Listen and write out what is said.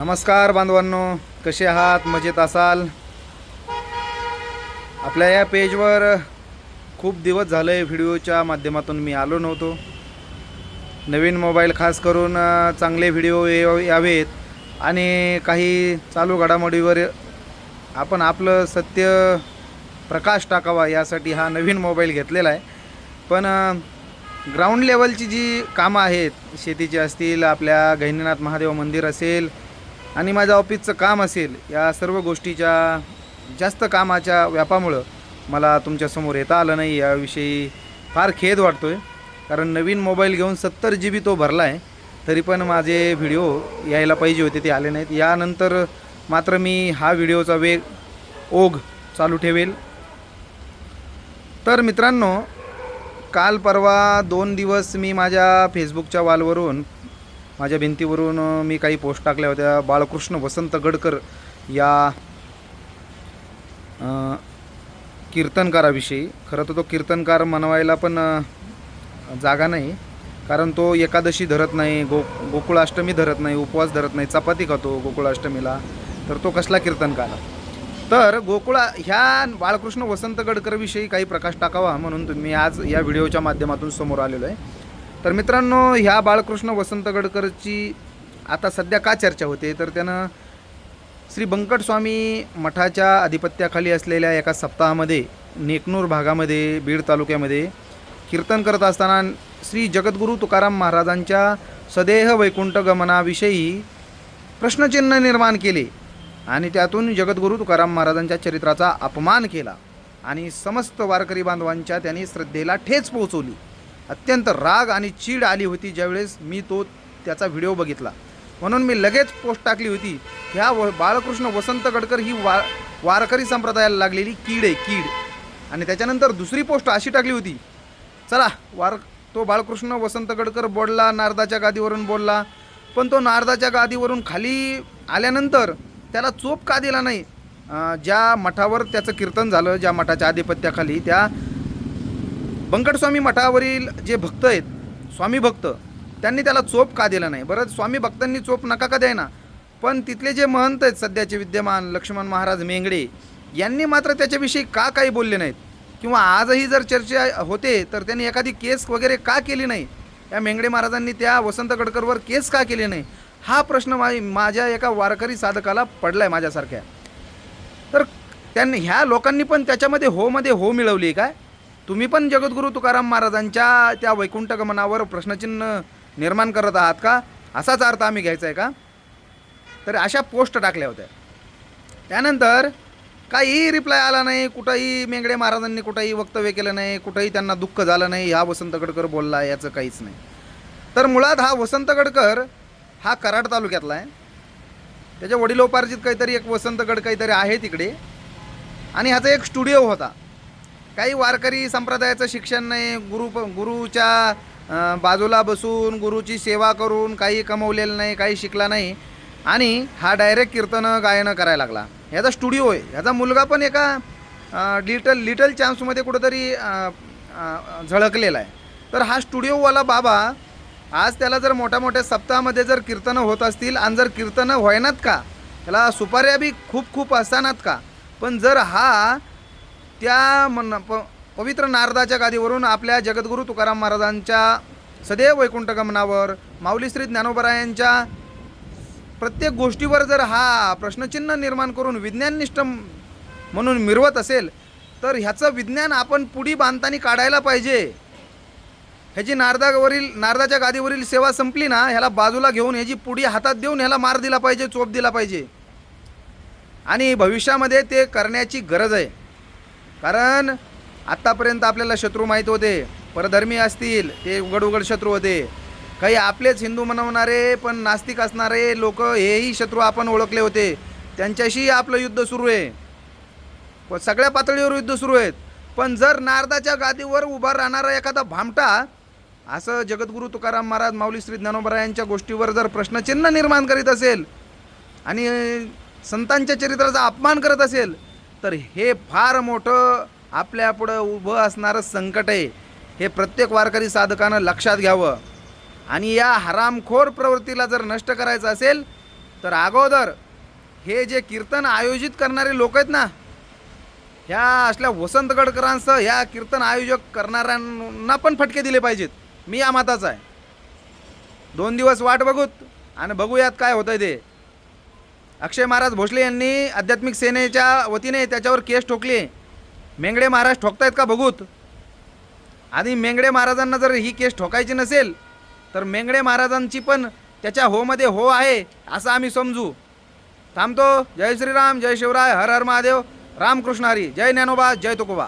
नमस्कार बांधवांनो कसे आहात? मजेत असाल? आपल्या या पेजवर खूप दिवस झाले व्हिडिओच्या माध्यमातून मी आलो नव्हतो. नवीन मोबाईल खास करून चांगले व्हिडिओ यावेत आणि काही चालू घडामोडीवर आपण आपलं सत्य प्रकाश टाकावा यासाठी हा नवीन मोबाईल घेतलेला आहे. पण ग्राउंड लेवलची जी कामं आहेत शेतीची असतील आपल्या गहिनीनाथ महादेव मंदिर असेल आणि माझ्या ऑफिसचं काम असेल या सर्व गोष्टीच्या जास्त कामाच्या व्यापामुळं मला तुमच्यासमोर येता आलं नाही याविषयी फार खेद वाटतो आहे कारण नवीन मोबाईल घेऊन सत्तर जी बी तो भरला आहे तरी पण माझे व्हिडिओ यायला पाहिजे होते ते आले नाहीत. यानंतर मात्र मी हा व्हिडिओचा वेग ओघ चालू ठेवेल. तर मित्रांनो काल परवा दोन दिवस मी माझ्या फेसबुकच्या वालवरून माझ्या भिंतीवरून मी काही पोस्ट टाकल्या होत्या. बाळकृष्ण वसंत गडकर या कीर्तनकाराविषयी. खरं तर तो कीर्तनकार म्हणवायला पण जागा नाही. कारण तो एकादशी धरत नाही गो गोकुळाष्टमी धरत नाही उपवास धरत नाही चपाती खातो गोकुळाष्टमीला. तर तो कसला कीर्तनकार? तर गोकुळा ह्या बाळकृष्ण वसंत गडकरविषयी काही प्रकाश टाकावा म्हणून तुम्ही आज या व्हिडिओच्या माध्यमातून समोर आलेलो आहे. तर मित्रांनो ह्या बाळकृष्ण वसंत गडकरची आता सध्या का चर्चा होते? तर त्यानं श्री बंकटस्वामी मठाच्या अधिपत्याखाली असलेल्या एका सप्ताहामध्ये नेकनूर भागामध्ये बीड तालुक्यामध्ये कीर्तन करत असताना श्री जगद्गुरू तुकाराम महाराजांच्या सदेह वैकुंठ गमनाविषयी प्रश्नचिन्ह निर्माण केले आणि त्यातून जगद्गुरू तुकाराम महाराजांच्या चरित्राचा अपमान केला आणि समस्त वारकरी बांधवांच्या त्यांनी श्रद्धेला ठेच पोहोचवली. अत्यंत राग आणि चीड आली होती ज्यावेळेस मी तो त्याचा व्हिडिओ बघितला. म्हणून मी लगेच पोस्ट टाकली होती. ह्या व बाळकृष्ण वसंत गडकर ही वा वारकरी संप्रदायाला लागलेली कीड आहे कीड. आणि त्याच्यानंतर दुसरी पोस्ट अशी टाकली होती. चला वार तो बाळकृष्ण वसंत गडकर बोलला नारदाच्या गादीवरून बोलला. पण तो नारदाच्या गादीवरून खाली आल्यानंतर त्याला चोप का दिला नाही? ज्या मठावर त्याचं कीर्तन झालं ज्या मठाच्या आधिपत्याखाली त्या बंकटस्वामी मठावरील जे भक्त आहेत स्वामी भक्त त्यांनी त्याला चोप का दिला नाही? बरं स्वामी भक्तांनी चोप नका का द्यायना? पण तिथले जे महंत आहेत सध्याचे विद्यमान लक्ष्मण महाराज मेंगडे यांनी मात्र त्याच्याविषयी का काही बोलले नाहीत? किंवा आजही जर चर्चा होते तर त्यांनी एखादी केस वगैरे का केली नाही? या मेंगडे महाराजांनी त्या वसंत गडकरवर केस का केली नाही? हा प्रश्न मा माझ्या एका वारकरी साधकाला पडला आहे माझ्यासारख्या. तर त्यांनी ह्या लोकांनी पण त्याच्यामध्ये होमध्ये हो मिळवली काय? तुम्ही पण जगद्गुरू तुकाराम महाराजांच्या त्या वैकुंठ गमनावर प्रश्नचिन्ह निर्माण करत आहात का? असाच अर्थ आम्ही घ्यायचा आहे का? तर अशा पोस्ट टाकल्या होत्या. त्यानंतर काही रिप्लाय आला नाही कुठंही मेंगडे महाराजांनी कुठंही वक्तव्य केलं नाही कुठंही त्यांना दुःख झालं नाही हा वसंत गडकर बोलला याचं काहीच नाही. तर मुळात हा वसंत गडकर हा कराड तालुक्यातला आहे. त्याच्या वडिलोपार्जित काहीतरी एक वसंत गड काहीतरी आहे तिकडे. आणि ह्याचा एक स्टुडिओ होता. काही वारकरी संप्रदायाचं शिक्षण नाही. गुरु गुरुच्या बाजूला बसून गुरुची सेवा करून काही कमवलेलं नाही काही शिकला नाही. आणि हा डायरेक्ट कीर्तनं गायनं करायला लागला. ह्याचा स्टुडिओ आहे. ह्याचा मुलगा पण एका लिटल लिटल चान्समध्ये कुठंतरी झळकलेला आहे. तर हा स्टुडिओवाला बाबा आज त्याला जर मोठ्या मोठ्या सप्ताहामध्ये जर कीर्तनं होत असतील आणि जर कीर्तनं व्हायनात का? त्याला सुपाऱ्या बी खूप खूप असतानात का? पण जर हा त्या मन प पवित्र नारदाच्या गादीवरून आपल्या जगद्गुरू तुकाराम महाराजांच्या सदैव वैकुंठ गमनावर माऊली श्री ज्ञानोबरायांच्या प्रत्येक गोष्टीवर जर हा प्रश्नचिन्ह निर्माण करून विज्ञाननिष्ठ म्हणून मिरवत असेल तर ह्याचं विज्ञान आपण पुढी बांधताना काढायला पाहिजे. ह्याची नारदावरील नारदाच्या गादीवरील सेवा संपली ना ह्याला बाजूला घेऊन ह्याची पुडी हातात देऊन ह्याला मार दिला पाहिजे चोप दिला पाहिजे. आणि भविष्यामध्ये ते करण्याची गरज आहे. कारण आत्तापर्यंत आपल्याला शत्रू माहीत होते परधर्मी असतील ते उघड उघड शत्रू होते. काही आपलेच हिंदू म्हणवणारे पण नास्तिक असणारे लोक हेही शत्रू आपण ओळखले होते. त्यांच्याशी आपलं युद्ध सुरू आहे. व सगळ्या पातळीवर युद्ध सुरू आहेत. पण जर नारदाच्या गादीवर उभा राहणारा एखादा भामटा असं जगद्गुरू तुकाराम महाराज माऊली श्री ज्ञानोबरायांच्या गोष्टीवर जर प्रश्नचिन्ह निर्माण करीत असेल आणि संतांच्या चरित्राचा अपमान करत असेल तर हे फार मोठं आपल्यापुढं उभं असणारं संकट आहे. हे प्रत्येक वारकरी साधकानं लक्षात घ्यावं. आणि या हरामखोर प्रवृत्तीला जर नष्ट करायचं असेल तर अगोदर हे जे कीर्तन आयोजित करणारे लोक आहेत ना ह्या असल्या वसंत गडकरांसह ह्या कीर्तन आयोजक करणाऱ्यांना पण फटके दिले पाहिजेत. मी या मताचा आहे. दोन दिवस वाट बघूत आणि बघूयात काय होतंय ते. अक्षय महाराज भोसले यांनी आध्यात्मिक सेनेच्या वतीने त्याच्यावर केस ठोकली. मेंगडे महाराज ठोकतायत का बघूत? आणि मेंगडे महाराजांना जर ही केस ठोकायची नसेल तर मेंगडे महाराजांची पण त्याच्या होमध्ये हो आहे असं आम्ही समजू. थांबतो. जय श्रीराम जय शिवराय हर हर महादेव. रामकृष्ण हरी. जय ज्ञानोबा जय तुकोबा.